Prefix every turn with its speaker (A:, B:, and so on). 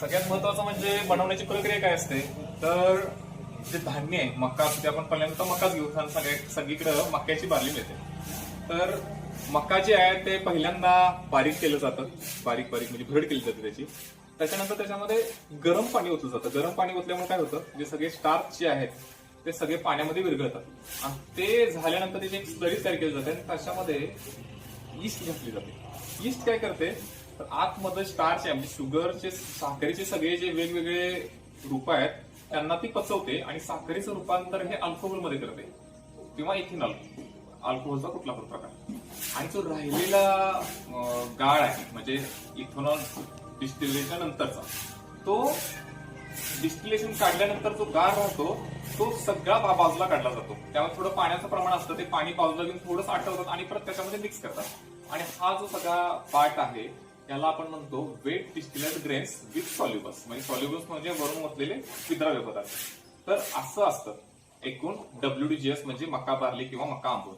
A: सगळ्यात महत्वाचं म्हणजे बनवण्याची प्रक्रिया काय असते? तर जे धान्य आहे मक्का असते आपण पहिल्यांदा मक्काच घेऊ कारण सगळ्या सगळीकडे मक्याची बारली मिळते. तर मक्का जे आहे ते पहिल्यांदा बारीक केलं जातं. बारीक बारीक म्हणजे भरड केली जाते त्याची. त्याच्यानंतर त्याच्यामध्ये गरम पाणी ओतलं जातं. गरम पाणी ओतल्यामुळे काय होतं? जे सगळे स्टार्च जे आहेत ते सगळे पाण्यामध्ये विरघळतात. आणि ते झाल्यानंतर त्याची एक स्लरी तयार केली जाते आणि त्याच्यामध्ये ईस्ट घातली जाते. ईस्ट काय करते? तर आतमध्ये स्टार्च आहे म्हणजे शुगरचे साखरेचे सगळे जे वेगवेगळे रूप आहेत त्यांना ती पचवते आणि साखरेचं रूपांतर हे अल्कोहोलमध्ये करते. किंवा इथेनॉल अल्कोहोलचा कुठला पण प्रकार. आणि जो राहिलेला गाळ आहे म्हणजे इथेनॉल डिस्टिलेशन नंतरचा तो डिस्टिलेशन काढल्यानंतर जो गाळ राहतो तो सगळा बा- बाजूला काढला जातो. त्यामुळे थोडं पाण्याचं प्रमाण असतं ते पाणी बाजूला घेऊन थोडंसं आठवतात आणि परत त्याच्यामध्ये मिक्स करतात. आणि हा जो सगळा पार्ट आहे त्याला आपण म्हणतो wet distillate grains with solubles म्हणजे सॉल्युबल्स म्हणजे वरून ओतलेले विद्राव्य पदार्थ. तर असं असतं. एकूण डब्ल्यूडीजीएस म्हणजे मका बार्ली किंवा मका आंबोल